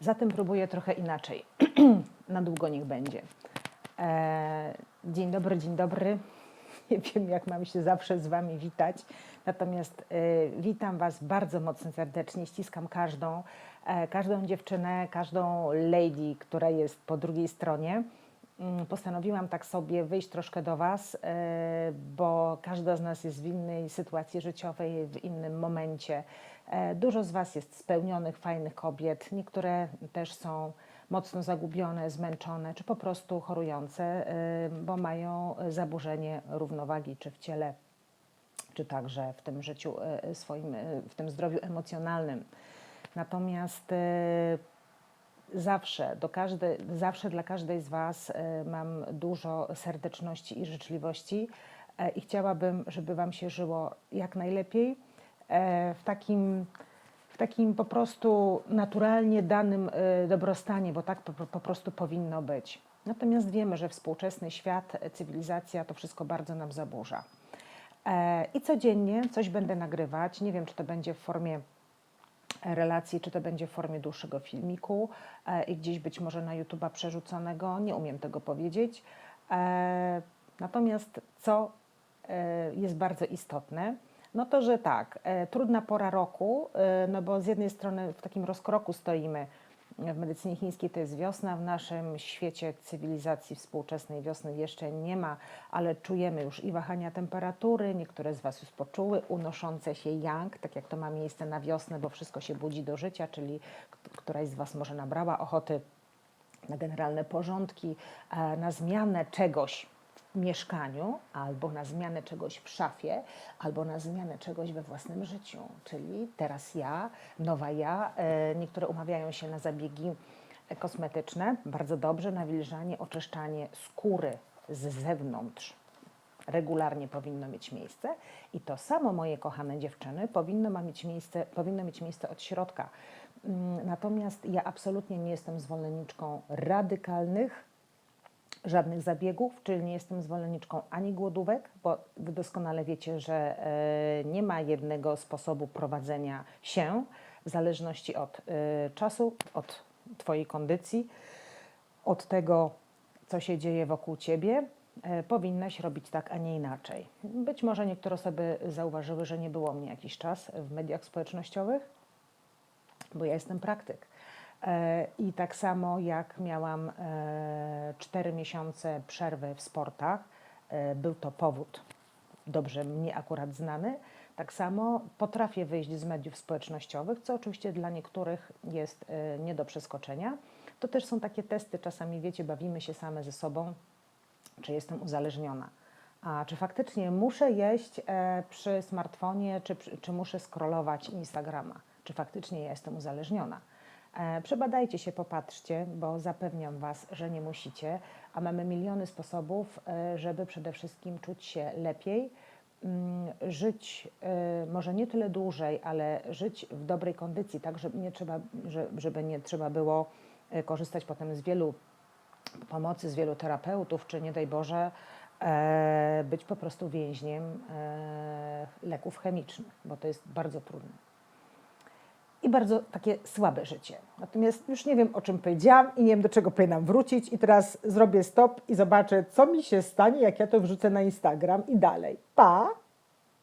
Zatem próbuję trochę inaczej. Na długo niech będzie. E, dzień dobry, dzień dobry. Nie wiem, jak mam się zawsze z Wami witać. Natomiast e, witam Was bardzo mocno serdecznie. Ściskam każdą, e, każdą dziewczynę, każdą lady, która jest po drugiej stronie. Mm, Postanowiłam tak sobie wyjść troszkę do Was, e, bo każda z nas jest w innej sytuacji życiowej, w innym momencie. E, Dużo z Was jest spełnionych, fajnych kobiet. Niektóre też są mocno zagubione, zmęczone, czy po prostu chorujące, e, bo mają zaburzenie równowagi, czy w ciele, czy także w tym życiu swoim, w tym zdrowiu emocjonalnym. Natomiast zawsze, do każdej, zawsze dla każdej z Was e, mam dużo serdeczności i życzliwości e, i chciałabym, żeby Wam się żyło jak najlepiej e, w takim, w takim po prostu naturalnie danym dobrostanie, bo tak po, po prostu powinno być. Natomiast wiemy, że współczesny świat, cywilizacja to wszystko bardzo nam zaburza. I codziennie coś będę nagrywać. Nie wiem, czy to będzie w formie relacji, czy to będzie w formie dłuższego filmiku e, i gdzieś być może na YouTube'a przerzuconego, nie umiem tego powiedzieć. E, Natomiast co e, jest bardzo istotne, no to, że tak, trudna pora roku, no bo z jednej strony w takim rozkroku stoimy, w medycynie chińskiej to jest wiosna, w naszym świecie cywilizacji współczesnej wiosny jeszcze nie ma, ale czujemy już i wahania temperatury, niektóre z Was już poczuły, unoszące się yang, tak jak to ma miejsce na wiosnę, bo wszystko się budzi do życia, czyli któraś z Was może nabrała ochoty na generalne porządki, e, na zmianę czegoś mieszkaniu, albo na zmianę czegoś w szafie, albo na zmianę czegoś we własnym życiu. Czyli teraz ja, nowa ja. E, Niektóre umawiają się na zabiegi e, kosmetyczne, bardzo dobrze, nawilżanie, oczyszczanie skóry z zewnątrz regularnie powinno mieć miejsce i to samo, moje kochane dziewczyny, powinno ma mieć miejsce, powinno mieć miejsce od środka. Mm, Natomiast ja absolutnie nie jestem zwolenniczką radykalnych, żadnych zabiegów, czyli nie jestem zwolenniczką ani głodówek, bo wy doskonale wiecie, że e, nie ma jednego sposobu prowadzenia się w zależności od e, czasu, od Twojej kondycji, od tego, co się dzieje wokół Ciebie. E, Powinnaś robić tak, a nie inaczej. Być może niektóre osoby zauważyły, że nie było mnie jakiś czas w mediach społecznościowych, bo ja jestem praktyk. E, I tak samo jak miałam 4 miesiące przerwy w sportach, e, był to powód dobrze mnie akurat znany, tak samo potrafię wyjść z mediów społecznościowych, co oczywiście dla niektórych jest e, nie do przeskoczenia. To też są takie testy, czasami wiecie, bawimy się same ze sobą, czy jestem uzależniona. A czy faktycznie muszę jeść e, przy smartfonie, czy, czy muszę scrollować Instagrama? Czy faktycznie ja jestem uzależniona? E, Przebadajcie się, popatrzcie, bo zapewniam Was, że nie musicie, a mamy miliony sposobów, e, żeby przede wszystkim czuć się lepiej, mm, żyć e, może nie tyle dłużej, ale żyć w dobrej kondycji, tak, żeby nie trzeba, że- żeby nie trzeba było korzystać potem z wielu pomocy z wielu terapeutów, czy nie daj Boże, być po prostu więźniem leków chemicznych, bo to jest bardzo trudne. Bardzo takie słabe życie. Natomiast już nie wiem, o czym powiedziałam i nie wiem, do czego powinnam wrócić. I teraz zrobię stop i zobaczę, co mi się stanie, jak ja to wrzucę na Instagram i dalej. Pa!